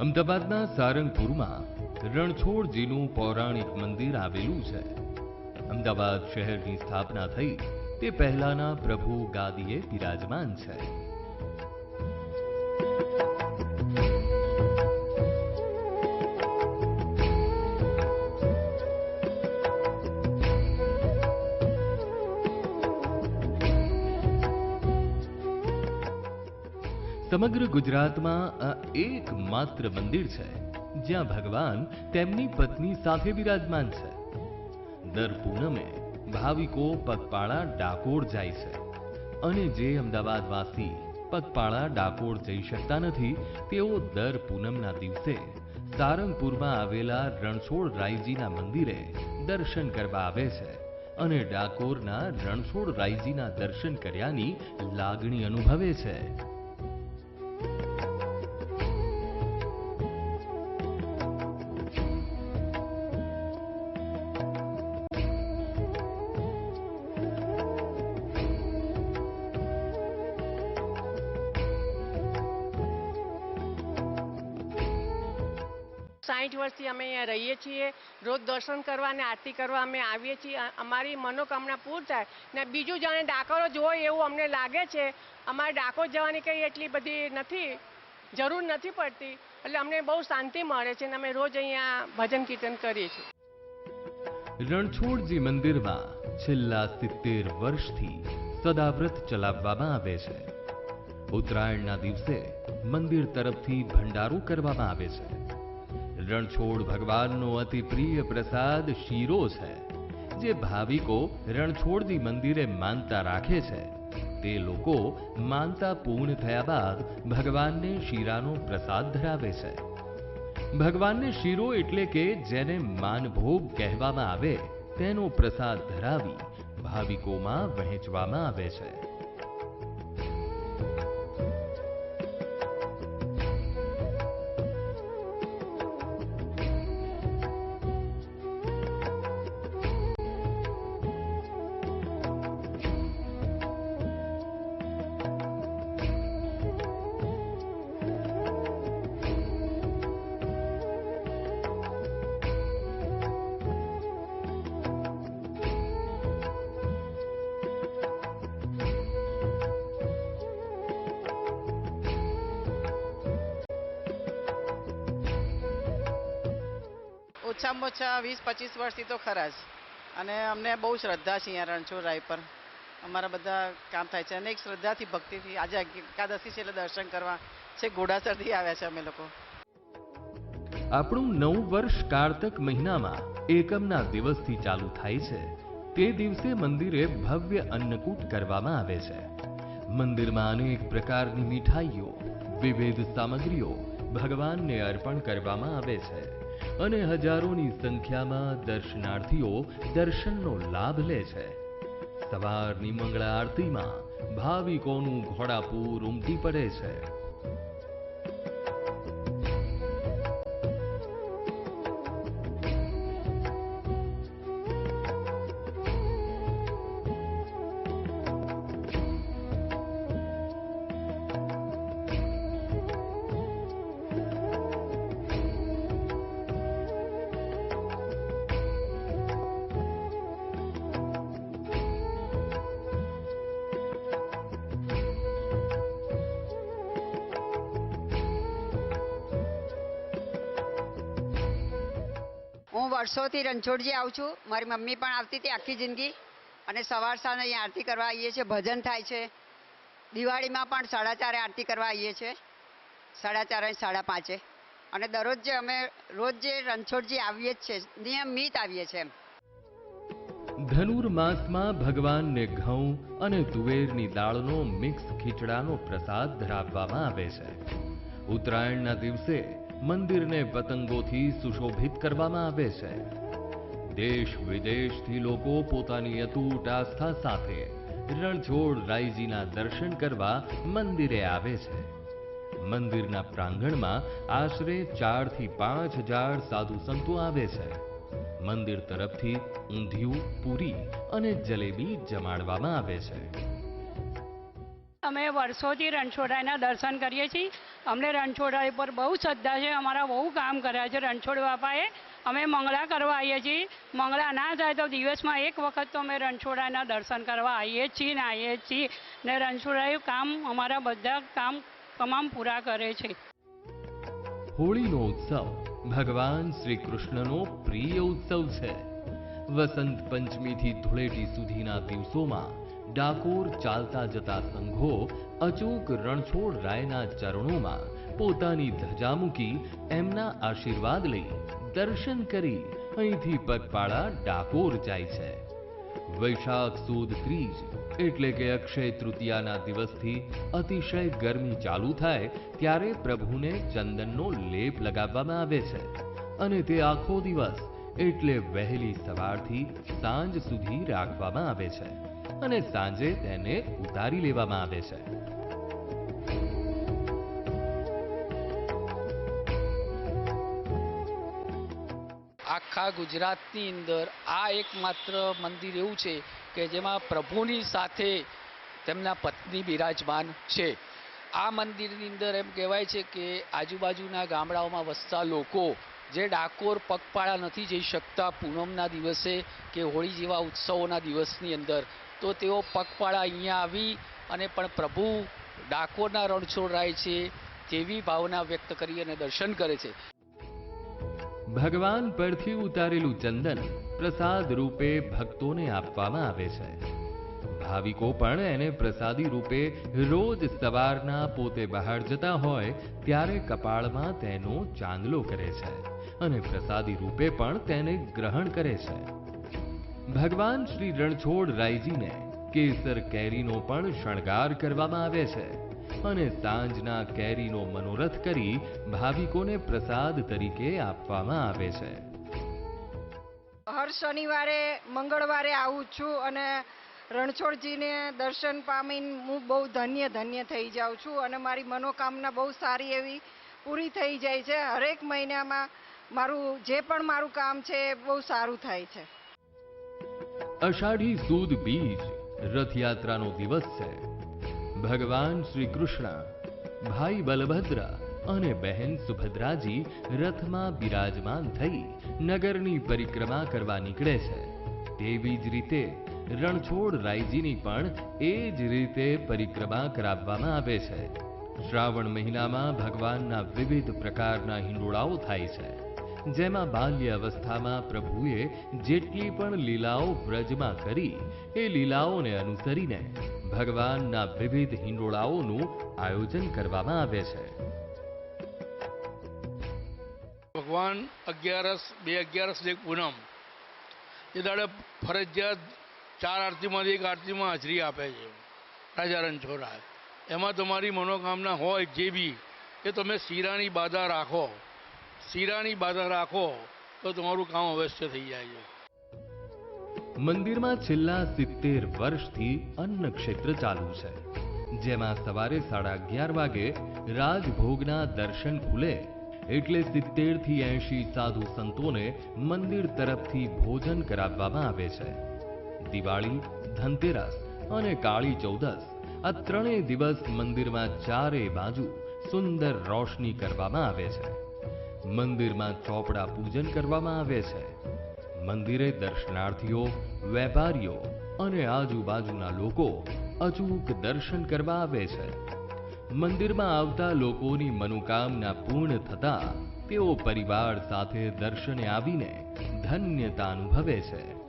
અમદાવાદના સારંગપુરમાં રણછોડજીનું પૌરાણિક મંદિર આવેલું છે. અમદાવાદ શહેરની સ્થાપના થઈ તે પહેલાના પ્રભુ ગાદીએ બિરાજમાન છે. સમગ્ર ગુજરાતમાં એકમાત્ર મંદિર છે, જ્યાં ભગવાન તેમની પત્ની સાથે બિરાજમાન છે. દર પૂનમે ભાવિકો પગપાળા ડાકોર જાય છે અને જે અમદાવાદવાસી પગપાળા ડાકોર જઈ શકતા નથી, તેઓ દર પૂનમના દિવસે સારંગપુરમાં આવેલા રણછોડ રાયજીના મંદિરે દર્શન કરવા આવે છે અને ડાકોરના રણછોડ રાયજીના દર્શન કર્યાની લાગણી અનુભવે છે. સાઠ વર્ષથી અમે અહીંયા રહીએ છીએ, રોજ દર્શન કરવા અને આરતી કરવા અમે આવીએ છીએ. અમારી મનોકામના પૂર થાય. ને બીજું જાણે ડાકોરો જ હોય એવું અમને લાગે છે, અમારે ડાકોર જવાની કંઈ એટલી બધી નથી, જરૂર નથી પડતી. એટલે અમને બહુ શાંતિ મળે છે અને અમે રોજ અહીંયા ભજન કીર્તન કરીએ છીએ. રણછોડજી મંદિરમાં છેલ્લા સિત્તેર વર્ષથી સદાવ્રત ચલાવવામાં આવે છે. ઉત્તરાયણના દિવસે મંદિર તરફથી ભંડારો કરવામાં આવે છે. રણછોડ ભગવાનનો અતિ પ્રિય પ્રસાદ શીરો છે, જે ભાવિકો રણછોડજી મંદિરે માનતા રાખે છે. તે લોકો માનતા પૂર્ણ થયા બાદ ભગવાનને શીરાનો પ્રસાદ ધરાવે છે. ભગવાનને શીરો એટલે કે જેને માનભોગ કહેવામાં આવે, તેનો પ્રસાદ ધરાવી ભાવિકોમાં વહેંચવામાં આવે છે. ઓછામાં ઓછા વીસ, પચીસ વર્ષથી તો ખરા જ. અને અમને બહુ શ્રદ્ધા છે અહીંયા રણછોડ રાય પર. અમારા બધા કામ થાય છે. અને એક શ્રદ્ધાથી, ભક્તિથી આજે એકાદશી છે એટલે દર્શન કરવા છે. ઘોડાસરથી આવ્યા છે અમે લોકો. આપણું નવું વર્ષ કારતક મહિનામાં એકમના દિવસથી ચાલુ થાય છે. તે દિવસે મંદિરે ભવ્ય અન્નકૂટ કરવામાં આવે છે. મંદિરમાં અનેક પ્રકારની મીઠાઈઓ, વિવિધ સામગ્રીઓ ભગવાનને અર્પણ કરવામાં આવે છે. અને હજારોની સંખ્યામાં દર્શનાર્થીઓ દર્શનનો લાભ લે છે. સવારની મંગળા આરતીમાં ભાવિકોનું ઘોડાપૂર ઉમટી પડે છે. વર્ષોથી રણછોડજી આવું છું. મારી મમ્મી પણ આવતી હતી આખી જિંદગી. અને સવાર સાંજ અહીં આરતી કરવા આવીએ છીએ. ભજન થાય છે. દિવાળીમાં પણ સાડા ચારે આરતી કરવા આવીએ છીએ. સાડા ચારે સાડા પાંચે. અને દરરોજ જે અમે રોજ જે રણછોડજી આવીએ જ છે નિયમિત આવીએ છીએ એમ. ધનુર્માસમાં ભગવાનને ઘઉં અને તુવેરની દાળનો મિક્સ ખીચડાનો પ્રસાદ ધરાવવામાં આવે છે. ઉત્તરાયણના દિવસે મંદિરને પતંગોથી સુશોભિત કરવામાં આવે છે. દેશ વિદેશથી લોકો પોતાની અતૂટ આસ્થા સાથે રણછોડ રાયજીના દર્શન કરવા મંદિરે આવે છે. મંદિરના પ્રાંગણમાં આશરે ચારથી પાંચ હજાર સાધુ સંતો આવે છે. મંદિર તરફથી ઊંધિયું, પૂરી અને જલેબી જમાડવામાં આવે છે. અમે વર્ષોથી રણછોડરાયના દર્શન કરીએ છીએ. અમને રણછોડરાય પર બહુ શ્રદ્ધા છે, અમારા બહુ કામ કર્યા છે રણછોડ બાપાએ. અમે મંગળા કરવા આવીએ છીએ. મંગળા ના થાય તો દિવસમાં એક વખત તો અમે રણછોડાના દર્શન કરવા આવીએ છીએ ને આવીએ છીએ. ને રણછોડરાય કામ અમારા બધા કામ તમામ પૂરા કરે છે. હોળીનો ઉત્સવ ભગવાન શ્રી કૃષ્ણનો પ્રિય ઉત્સવ છે. વસંત પંચમીથી ધૂળેટી સુધીના દિવસોમાં ડાકોર ચાલતા જતા સંઘો અચૂક રણછોડ રાયના ચરણોમાં પોતાની ધજા મૂકી એમના આશીર્વાદ લઈ દર્શન કરી અહીંથી પગપાળા ડાકોર જાય છે. વૈશાખ સુદ ત્રીજ એટલે કે અક્ષય તૃતીયાના દિવસથી અતિશય ગરમી ચાલુ થાય ત્યારે પ્રભુને ચંદનનો લેપ લગાવવામાં આવે છે અને તે આખો દિવસ એટલે વહેલી સવારથી સાંજ સુધી રાખવામાં આવે છે. અને સાંજે તેને ઉતારી લેવામાં આવે છે. આખા ગુજરાતની અંદર આ એકમાત્ર મંદિર એવું છે કે જેમાં પ્રભુની સાથે તેમના પત્ની બિરાજમાન છે. આ મંદિરની અંદર એમ કહેવાય છે કે આજુબાજુના ગામડાઓમાં વસતા લોકો જે ડાકોર, પગપાળા નથી જઈ શકતા પૂનમના દિવસે કે હોળી જેવા ઉત્સવોના દિવસની અંદર તો તેઓ પગપાળા અહીંયા આવી અને પણ પ્રભુ ડાકોરના રણછોડરાય છે તેવી ભાવના વ્યક્ત કરી અને દર્શન કરે છે. ભગવાન પરથી ઉતારેલું ચંદન પ્રસાદ રૂપે ભક્તોને આપવામાં આવે છે. ભાવિકો પણ એને પ્રસાદી રૂપે રોજ સવારના પોતે બહાર જતા હોય ત્યારે કપાળમાં તેનો ચાંદલો કરે છે અને પ્રસાદી રૂપે પણ તેને ગ્રહણ કરે છે. ભગવાન શ્રી રણછોડ રાયજીને કેસર કેરીનો પણ શણગાર કરવામાં આવે છે અને સાંજના કેરીનો મનોરથ કરી ભાવિકોને પ્રસાદ તરીકે આપવામાં આવે છે. હર શનિવારે, મંગળવારે આવું છું અને રણછોડજીને દર્શન પામીને હું બહુ ધન્ય ધન્ય થઈ જાઉં છું અને મારી મનોકામના બહુ સારી એવી પૂરી થઈ જાય છે. હરેક મહિનામાં મારું જે પણ મારું કામ છે એ બહુ સારું થાય છે. અષાઢી સુદ બીજ રથયાત્રાનો દિવસ છે. ભગવાન શ્રી કૃષ્ણ ભાઈ બલભદ્ર અને બહેન સુભદ્રાજી રથમાં બિરાજમાન થઈ નગરની પરિક્રમા કરવા નીકળે છે. તેવી જ રીતે રણછોડ રાયજીની પણ એ જ રીતે પરિક્રમા કરાવવામાં આવે છે. શ્રાવણ મહિનામાં ભગવાનના વિવિધ પ્રકારના હિંડોળાઓ થાય છે. જેમાં બાલ્યાવસ્થામાં પ્રભુએ જેટલી પણ લીલાઓ વ્રજમાં કરી, એ લીલાઓને અનુસરીને ભગવાનના વિવિધ હિંડોળાઓનું આયોજન કરવામાં આવે છે. ભગવાન અગિયારસ, બે અગિયારસ એક પૂનમ. એ દાડે ફરજિયાત ચાર આરતીમાંથી એક આરતીમાં હાજરી આપે છે, રાજા રણછોડા એમાં તમારી મનોકામના હોય જે બી, એ તમે શીરાની બાધા રાખો. શીરાની બાધા રાખો, તો તમારું કામ અવશ્ય થઈ જાય છે. મંદિરમાં છેલ્લા સિત્તેર વર્ષથી અન્ન ક્ષેત્ર ચાલુ છે. જેમાં સવારે સાડા અગિયાર વાગે રાજભોગના દર્શન ખુલે એટલે સિત્તેરથી એંશી સાધુ સંતોને મંદિર તરફથી ભોજન કરાવવામાં આવે છે. દિવાળી, ધનતેરસ અને કાળી ચૌદસ આ ત્રણેય દિવસ મંદિરમાં ચારે બાજુ સુંદર રોશની કરવામાં આવે છે. મંદિરમાં ચોપડા પૂજન કરવામાં આવે છે. મંદિરે દર્શનાર્થીઓ, વેપારીઓ અને આજુબાજુના લોકો અચૂક દર્શન કરવા આવે છે. મંદિરમાં આવતા લોકોની મનોકામના પૂર્ણ થતા તેઓ પરિવાર સાથે દર્શને આવીને ધન્યતા અનુભવે છે.